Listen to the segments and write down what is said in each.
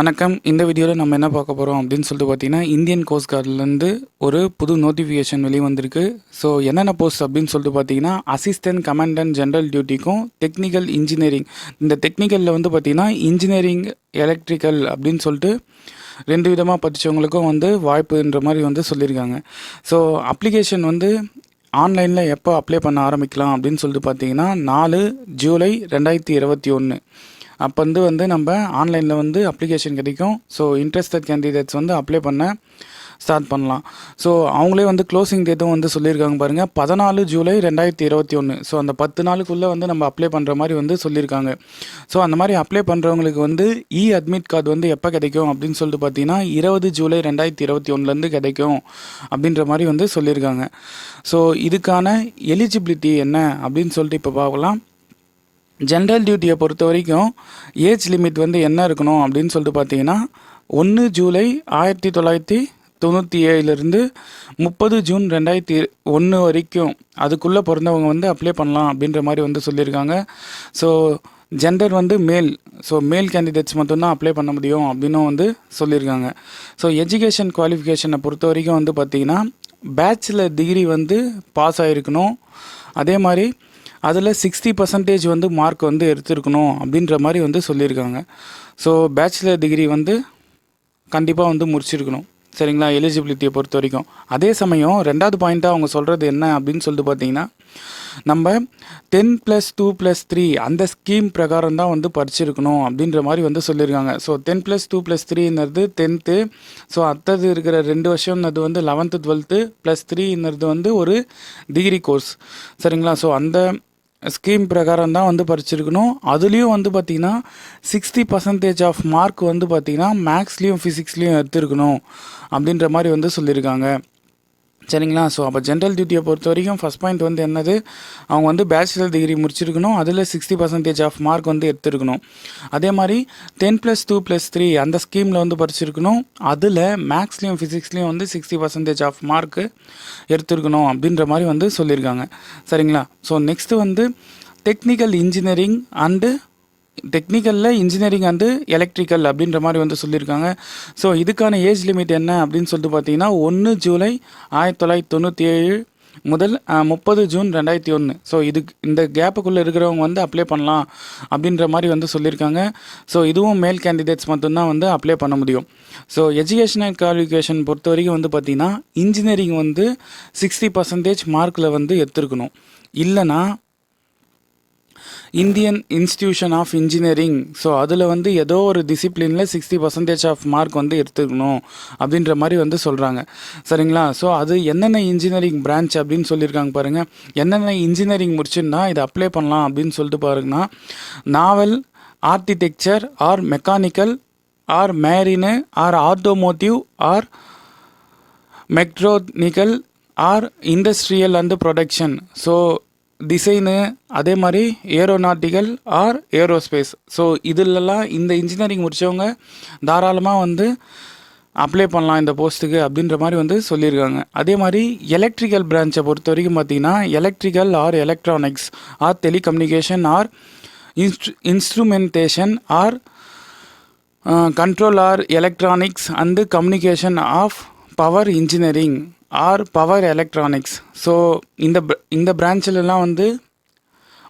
வணக்கம். இந்த வீடியோவில் நம்ம என்ன பார்க்க போகிறோம் அப்படின்னு சொல்லிட்டு பார்த்தீங்கன்னா இந்தியன் கோஸ்ட் கார்ட்லேருந்து ஒரு புது நோட்டிஃபிகேஷன் வெளியே வந்திருக்கு ஸோ என்னென்ன போஸ்ட் அப்படின்னு சொல்லிட்டு பார்த்தீங்கன்னா அசிஸ்டன்ட் கமாண்டன்ட் ஜென்ரல் டியூட்டிக்கும் டெக்னிக்கல் இன்ஜினியரிங் இந்த டெக்னிக்கலில் வந்து பார்த்தீங்கன்னா இன்ஜினியரிங் எலக்ட்ரிக்கல் அப்படின்னு சொல்லிட்டு ரெண்டு விதமாக படித்தவங்களுக்கும் வந்து வாய்ப்புன்ற மாதிரி வந்து சொல்லியிருக்காங்க. ஸோ அப்ளிகேஷன் வந்து ஆன்லைனில் எப்போ அப்ளை பண்ண ஆரம்பிக்கலாம் அப்படின்னு சொல்லிட்டு பார்த்தீங்கன்னா நாலு ஜூலை ரெண்டாயிரத்தி இருபத்தி ஒன்று அப்போ வந்து வந்து நம்ம ஆன்லைனில் வந்து அப்ளிகேஷன் கிடைக்கும். ஸோ இன்ட்ரெஸ்டட் கேண்டிடேட்ஸ் வந்து அப்ளை பண்ண ஸ்டார்ட் பண்ணலாம். ஸோ அவங்களே வந்து க்ளோசிங் டேட்டும் வந்து சொல்லியிருக்காங்க பாருங்கள் பதினாலு ஜூலை ரெண்டாயிரத்தி இருபத்தி ஒன்று ஸோ அந்த பத்து நாளுக்குள்ளே வந்து நம்ம அப்ளை பண்ணுற மாதிரி வந்து சொல்லியிருக்காங்க. ஸோ அந்த மாதிரி அப்ளை பண்ணுறவங்களுக்கு வந்து இ அட்மிட் கார்டு வந்து எப்போ கிடைக்கும் அப்படின்னு சொல்லிட்டு பார்த்தீங்கன்னா இருபது ஜூலை ரெண்டாயிரத்தி இருபத்தி ஒன்றுலேருந்து கிடைக்கும் அப்படின்ற மாதிரி வந்து சொல்லியிருக்காங்க. ஸோ இதுக்கான எலிஜிபிலிட்டி என்ன அப்படின்னு சொல்லிட்டு இப்போ பார்க்கலாம் ஜென்ரல் டியூட்டியை பொறுத்த வரைக்கும் ஏஜ் லிமிட் வந்து என்ன இருக்கணும் அப்படின்னு சொல்லிட்டு பார்த்தீங்கன்னா ஒன்று ஜூலை ஆயிரத்தி தொள்ளாயிரத்தி தொண்ணூற்றி ஏழுலேருந்து முப்பது ஜூன் ரெண்டாயிரத்தி ஒன்று வரைக்கும் அதுக்குள்ளே பிறந்தவங்க வந்து அப்ளை பண்ணலாம் அப்படின்ற மாதிரி வந்து சொல்லியிருக்காங்க. ஸோ ஜெண்டர் வந்து மேல் ஸோ மேல் கேண்டிடேட்ஸ் மட்டும்தான் அப்ளை பண்ண முடியும் அப்படின்னும் வந்து சொல்லியிருக்காங்க. ஸோ எஜுகேஷன் குவாலிஃபிகேஷனை பொறுத்த வரைக்கும் வந்து பார்த்திங்கன்னா பேச்சுலர் டிகிரி வந்து பாஸ் ஆகிருக்கணும் அதே மாதிரி அதில் சிக்ஸ்டி பர்சன்டேஜ் வந்து மார்க் வந்து எடுத்திருக்கணும் அப்படின்ற மாதிரி வந்து சொல்லியிருக்காங்க. ஸோ பேச்சுலர் டிகிரி வந்து கண்டிப்பாக வந்து முடிச்சிருக்கணும். சரிங்களா? எலிஜிபிலிட்டியை பொறுத்த வரைக்கும். அதே சமயம் ரெண்டாவது பாயிண்ட்டாக அவங்க சொல்கிறது என்ன அப்படின்னு சொல்லிட்டு பார்த்தீங்கன்னா நம்ம ten plus two plus three அந்த ஸ்கீம் பிரகாரம் தான் வந்து படிச்சிருக்கணும் அப்படின்ற மாதிரி வந்து சொல்லியிருக்காங்க. So ten plus two plus த்ரீன்றது tenth so அடுத்தது இருக்கிற ரெண்டு வருஷம்னது வந்து லெவன்த்து டுவெல்த்து ப்ளஸ் த்ரீன்றது வந்து ஒரு டிகிரி கோர்ஸ் சரிங்களா? ஸோ அந்த ஸ்கீம் பிரகாரம் தான் வந்து படிச்சிருக்கணும். அதுலேயும் வந்து பார்த்திங்கன்னா சிக்ஸ்டி பர்சன்டேஜ் ஆஃப் மார்க் வந்து பார்த்திங்கன்னா மேக்ஸ்லேயும் ஃபிசிக்ஸ்லேயும் எடுத்துருக்கணும். அப்படின்ற மாதிரி வந்து சொல்லியிருக்காங்க. சரிங்களா? ஸோ அப்போ ஜென்ரல் டியூட்டியை பொறுத்த வரைக்கும் ஃபஸ்ட் பாயிண்ட் வந்து என்னது? அவங்க வந்து பேச்சுலர் டிகிரி முடிச்சிருக்கணும். அதில் சிக்ஸ்டி பர்சன்டேஜ் ஆஃப் மார்க் வந்து எடுத்துருக்கணும். அதே மாதிரி ten plus two plus three அந்த ஸ்கீமில் வந்து படிச்சிருக்கணும். அதில் மேக்ஸ்லேயும் ஃபிசிக்ஸ்லேயும் வந்து சிக்ஸ்டி பர்சன்டேஜ் ஆஃப் மார்க்கு எடுத்துருக்கணும் அப்படின்ற மாதிரி வந்து சொல்லியிருக்காங்க. சரிங்களா? ஸோ நெக்ஸ்ட்டு வந்து டெக்னிக்கல் இன்ஜினியரிங் அண்டு டெக்னிக்கலில் இன்ஜினியரிங் வந்து எலக்ட்ரிக்கல் அப்படின்ற மாதிரி வந்து சொல்லியிருக்காங்க. ஸோ இதுக்கான ஏஜ் லிமிட் என்ன அப்படின்னு சொல்லிட்டு பார்த்தீங்கன்னா ஒன்று ஜூலை ஆயிரத்தி தொள்ளாயிரத்தி தொண்ணூற்றி ஏழு முதல் முப்பது ஜூன் ரெண்டாயிரத்தி ஒன்று ஸோ இதுக்கு இந்த கேப்புக்குள்ளே இருக்கிறவங்க வந்து அப்ளை பண்ணலாம் அப்படின்ற மாதிரி வந்து சொல்லியிருக்காங்க. ஸோ இதுவும் மேல் கேண்டிடேட்ஸ் மட்டும்தான் வந்து அப்ளை பண்ண முடியும். ஸோ எஜுகேஷனல் குவாலிஃபிகேஷன் பொறுத்த வரைக்கும் வந்து பார்த்திங்கன்னா இன்ஜினியரிங் வந்து சிக்ஸ்டி பர்சன்டேஜ் மார்க்கில் வந்து எடுத்துருக்கணும். இல்லைனா Indian institution of engineering so அதில் வந்து ஏதோ ஒரு டிசிப்ளினில் சிக்ஸ்டி பர்சன்டேஜ் ஆஃப் மார்க் வந்து எடுத்துக்கணும் அப்படின்ற மாதிரி வந்து சொல்கிறாங்க சரிங்களா? ஸோ அது என்னென்ன இன்ஜினியரிங் பிரான்ச் அப்படின்னு சொல்லியிருக்காங்க பாருங்கள் என்னென்ன இன்ஜினியரிங் முடிச்சுன்னா இதை அப்ளை பண்ணலாம் அப்படின்னு சொல்லிட்டு பாருங்கன்னா naval architecture or mechanical or marine or automotive or mechatronical or industrial and production so design அதே மாதிரி ஏரோநாட்டிக்கல் ஆர் ஏரோஸ்பேஸ் ஸோ இதிலெல்லாம் இந்த இன்ஜினியரிங் முடித்தவங்க தாராளமாக வந்து அப்ளை பண்ணலாம் இந்த போஸ்ட்டுக்கு அப்படின்ற மாதிரி வந்து சொல்லியிருக்காங்க. அதே மாதிரி எலக்ட்ரிக்கல் பிரான்ச்சை பொறுத்த வரைக்கும் பார்த்தீங்கன்னா electrical or electronics or telecommunication or inst instrumentation or control or electronics and communication of power engineering or power electronics so இந்த இந்த பிரான்ச்சிலலாம் வந்து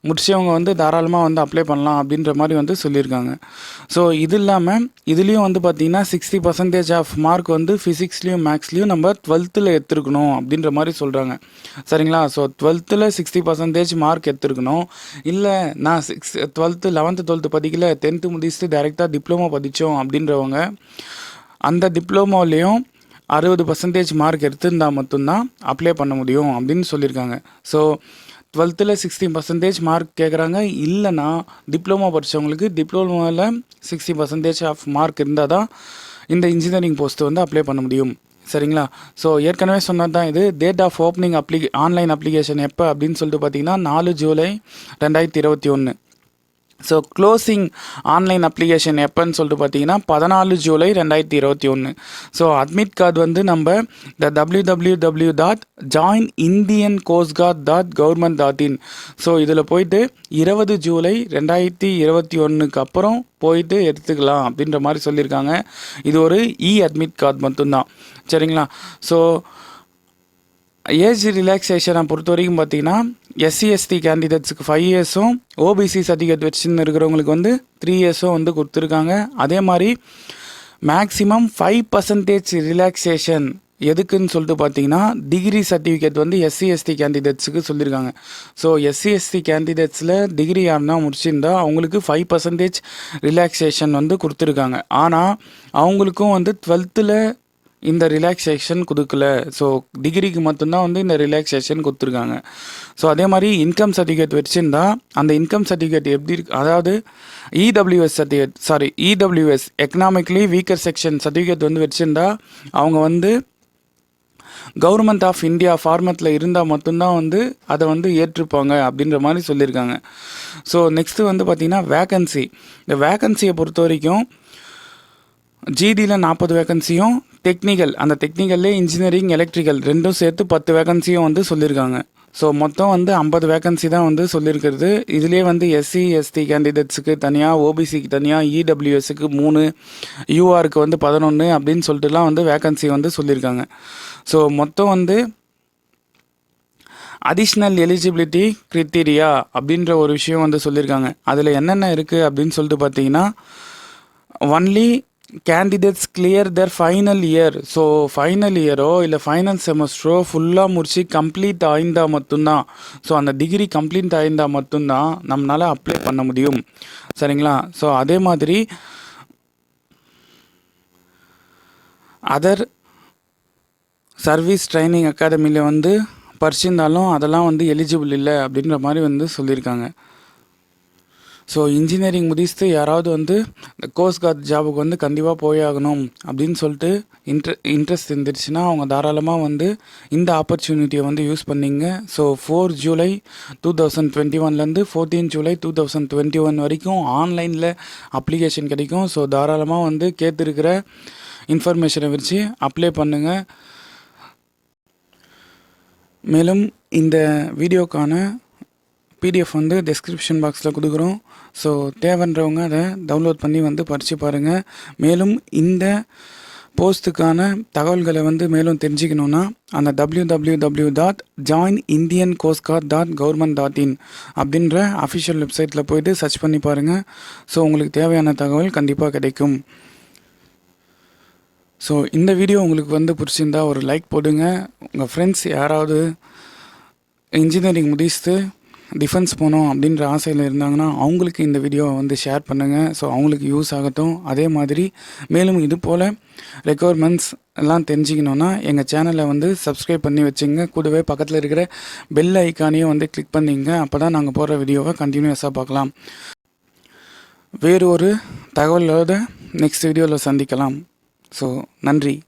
முடிச்சவங்க வந்து தாராளமாக வந்து அப்ளை பண்ணலாம் அப்படின்ற மாதிரி வந்து சொல்லியிருக்காங்க. ஸோ இது இல்லாமல் இதுலேயும் வந்து பார்த்திங்கன்னா சிக்ஸ்டி பர்சன்டேஜ் ஆஃப் மார்க் வந்து ஃபிசிக்ஸ்லேயும் மேக்ஸ்லேயும் நம்ம டுவெல்த்தில் எடுத்துருக்கணும் அப்படின்ற மாதிரி சொல்கிறாங்க சரிங்களா? ஸோ டுவெல்த்தில் சிக்ஸ்டி பர்சன்டேஜ் மார்க் எடுத்துருக்கணும். இல்லை நான் சிக்ஸ் டுவெல்த்து லெவன்த்து டுவெல்த்து படிக்கல டென்த்து முடிச்சுட்டு டேரெக்டாக டிப்ளமோ படித்தோம் அப்படின்றவங்க அந்த டிப்ளமோலேயும் அறுபது பர்சன்டேஜ் மார்க் எடுத்திருந்தால் மட்டும்தான் அப்ளை பண்ண முடியும் அப்படின்னு சொல்லியிருக்காங்க. ஸோ டுவெல்த்தில் சிக்ஸ்டி பர்சன்டேஜ் மார்க் கேட்குறாங்க இல்லைனா டிப்ளமோ படித்தவங்களுக்கு டிப்ளமோவில் சிக்ஸ்டி பர்சன்டேஜ் ஆஃப் மார்க் இருந்தால் தான் இந்த இன்ஜினியரிங் போஸ்ட்டு வந்து அப்ளை பண்ண முடியும். சரிங்களா? ஸோ ஏற்கனவே சொன்னது தான் இது. Date of opening அப்ளிகே online application எப்போ அப்படின்னு சொல்லிட்டு பார்த்தீங்கன்னா நாலு ஜூலை ரெண்டாயிரத்தி இருபத்தி ஒன்று ஸோ க்ளோசிங் ஆன்லைன் அப்ளிகேஷன் எப்போன்னு சொல்லிட்டு பார்த்தீங்கன்னா பதினாலு ஜூலை ரெண்டாயிரத்தி இருபத்தி ஒன்று ஸோ அட்மிட் கார்டு வந்து நம்ம இந்த W W W dot join Indian coastguard dot government dot in so இதில் போயிட்டு இருபது ஜூலை ரெண்டாயிரத்தி இருபத்தி ஒன்றுக்கு அப்புறம் போயிட்டு எடுத்துக்கலாம் அப்படின்ற மாதிரி சொல்லியிருக்காங்க. இது ஒரு இ அட்மிட் கார்டு மட்டும்தான். சரிங்களா? ஸோ ஏஜ் ரிலாக்ஸேஷனை பொறுத்த வரைக்கும் பார்த்தீங்கன்னா எஸ்சி எஸ்டி கேண்டிடேட்ஸுக்கு ஃபைவ் இயர்ஸும் ஓபிசி சர்டிஃபிகேட் வச்சுன்னு இருக்கிறவங்களுக்கு வந்து த்ரீ இயர்ஸும் வந்து கொடுத்துருக்காங்க. அதே மாதிரி மேக்ஸிமம் ஃபைவ் பர்சன்டேஜ் ரிலாக்ஸேஷன் எதுக்குன்னு சொல்லிட்டு பார்த்தீங்கன்னா டிகிரி சர்டிஃபிகேட் வந்து எஸ்சி எஸ்டி கேண்டிடேட்ஸுக்கு சொல்லியிருக்காங்க ஸோ எஸ்சி எஸ்டி கேண்டிடேட்ஸில் டிகிரி யாருன்னா முடிச்சிருந்தா அவங்களுக்கு ஃபைவ் பர்சன்டேஜ் ரிலாக்ஸேஷன் வந்து கொடுத்துருக்காங்க. ஆனால் அவங்களுக்கும் வந்து டுவெல்த்தில் இந்த ரிலாக்ஸேஷன் கொடுக்கல. ஸோ டிகிரிக்கு மட்டும்தான் வந்து இந்த ரிலாக்ஸேஷன் கொடுத்துருக்காங்க. ஸோ அதே மாதிரி இன்கம் சர்டிஃபிகேட் வச்சுருந்தா அந்த இன்கம் சர்டிஃபிகேட் எப்படி இருக்கு? அதாவது EWS certificate sorry EWS economically weaker section certificate வந்து வச்சுருந்தா அவங்க வந்து கவர்மெண்ட் ஆஃப் இந்தியா ஃபார்மேட்டில் இருந்தால் மட்டும்தான் வந்து அதை வந்து ஏற்றுப்பாங்க அப்படின்ற மாதிரி சொல்லியிருக்காங்க. ஸோ நெக்ஸ்ட்டு வந்து பார்த்திங்கன்னா வேக்கன்சி இந்த வேக்கன்சியை பொறுத்த வரைக்கும் ஜிடியில் நாற்பது வேகன்சியும் டெக்னிக்கல் அந்த டெக்னிக்கல்லே இன்ஜினியரிங் எலக்ட்ரிக்கல் ரெண்டும் சேர்த்து பத்து வேகன்சியும் வந்து சொல்லியிருக்காங்க ஸோ மொத்தம் வந்து ஐம்பது வேகன்சி தான் வந்து சொல்லியிருக்கிறது இதுலேயே வந்து எஸ்சி எஸ்டி கேண்டிடேட்ஸுக்கு தனியாக ஓபிசிக்கு தனியாக இடபிள்யூஎஸ்க்கு மூணு யூஆருக்கு வந்து பதினொன்று அப்படின்னு சொல்லிட்டுலாம் வந்து வேகன்சி வந்து சொல்லியிருக்காங்க ஸோ மொத்தம் வந்து அடிஷ்னல் எலிஜிபிலிட்டி கிரிட்டீரியா அப்படின்ற ஒரு விஷயம் வந்து சொல்லியிருக்காங்க அதில் என்னென்ன இருக்குது அப்படின்னு சொல்லிட்டு பார்த்தீங்கன்னா only candidates clear the final year so final இயரோ இல்லை ஃபைனல் செமஸ்டரோ ஃபுல்லாக முடிச்சு கம்ப்ளீட் ஆயிருந்தால் மட்டும்தான் ஸோ அந்த டிகிரி கம்ப்ளீட் ஆயிருந்தால் மட்டும்தான் நம்மளால் அப்ளை பண்ண முடியும். சரிங்களா? ஸோ அதே மாதிரி அதர் சர்வீஸ் ட்ரைனிங் அகாடமியில் வந்து படிச்சிருந்தாலும் அதெல்லாம் வந்து எலிஜிபிள் இல்லை அப்படின்ற மாதிரி வந்து சொல்லியிருக்காங்க. ஸோ இன்ஜினியரிங் முடிச்சுட்டு யாராவது வந்து இந்த கோஸ்ட் கார்ட் ஜாபுக்கு வந்து கண்டிப்பாக போயாகணும் அப்படின்னு சொல்லிட்டு இன்ட்ரெ இன்ட்ரெஸ்ட் இருந்துச்சுன்னா அவங்க தாராளமாக வந்து இந்த ஆப்பர்ச்சுனிட்டியை வந்து யூஸ் பண்ணிங்க. So four July two thousand twenty ஒன்லேருந்து fourteen July two thousand twenty one வரைக்கும் ஆன்லைனில் அப்ளிகேஷன் கிடைக்கும். ஸோ தாராளமாக வந்து கேட்டிருக்கிற இன்ஃபர்மேஷனை வச்சு அப்ளை பண்ணுங்கள் மேலும் இந்த வீடியோக்கான பிடிஎஃப் வந்து டெஸ்கிரிப்ஷன் பாக்ஸில் கொடுக்குறோம். ஸோ தேவைன்றவங்க அதை டவுன்லோட் பண்ணி வந்து படித்து பாருங்கள் மேலும் இந்த போஸ்ட்டுக்கான தகவல்களை வந்து மேலும் தெரிஞ்சுக்கணுன்னா அந்த W W W dot join Indian coastguard dot government dot in அப்படின்ற அஃபிஷியல் வெப்சைட்டில் போயிட்டு சர்ச் பண்ணி பாருங்கள் ஸோ உங்களுக்கு தேவையான தகவல் கண்டிப்பாக கிடைக்கும். ஸோ இந்த வீடியோ உங்களுக்கு வந்து பிடிச்சிருந்தா ஒரு லைக் போடுங்க. உங்கள் ஃப்ரெண்ட்ஸ் யாராவது இன்ஜினியரிங் முடிச்சுட்டு டிஃபென்ஸ் போகணும் அப்படின்ற ஆசையில் இருந்தாங்கன்னா அவங்களுக்கு இந்த வீடியோவை வந்து ஷேர் பண்ணுங்கள் ஸோ அவங்களுக்கு யூஸ் ஆகட்டும். அதே மாதிரி மேலும் இது போல் ரெக்குவயர்மெண்ட்ஸ் எல்லாம் தெரிஞ்சுக்கணுன்னா எங்கள் சேனலை வந்து சப்ஸ்கிரைப் பண்ணி வச்சுங்க. கூடவே பக்கத்தில் இருக்கிற பெல் ஐக்கானையும் வந்து கிளிக் பண்ணிங்க. அப்போ தான் நாங்கள் போடுற வீடியோவை கண்டினியூஸாக பார்க்கலாம். வேறு ஒரு தகவலோட நெக்ஸ்ட் வீடியோவில் சந்திக்கலாம். ஸோ நன்றி.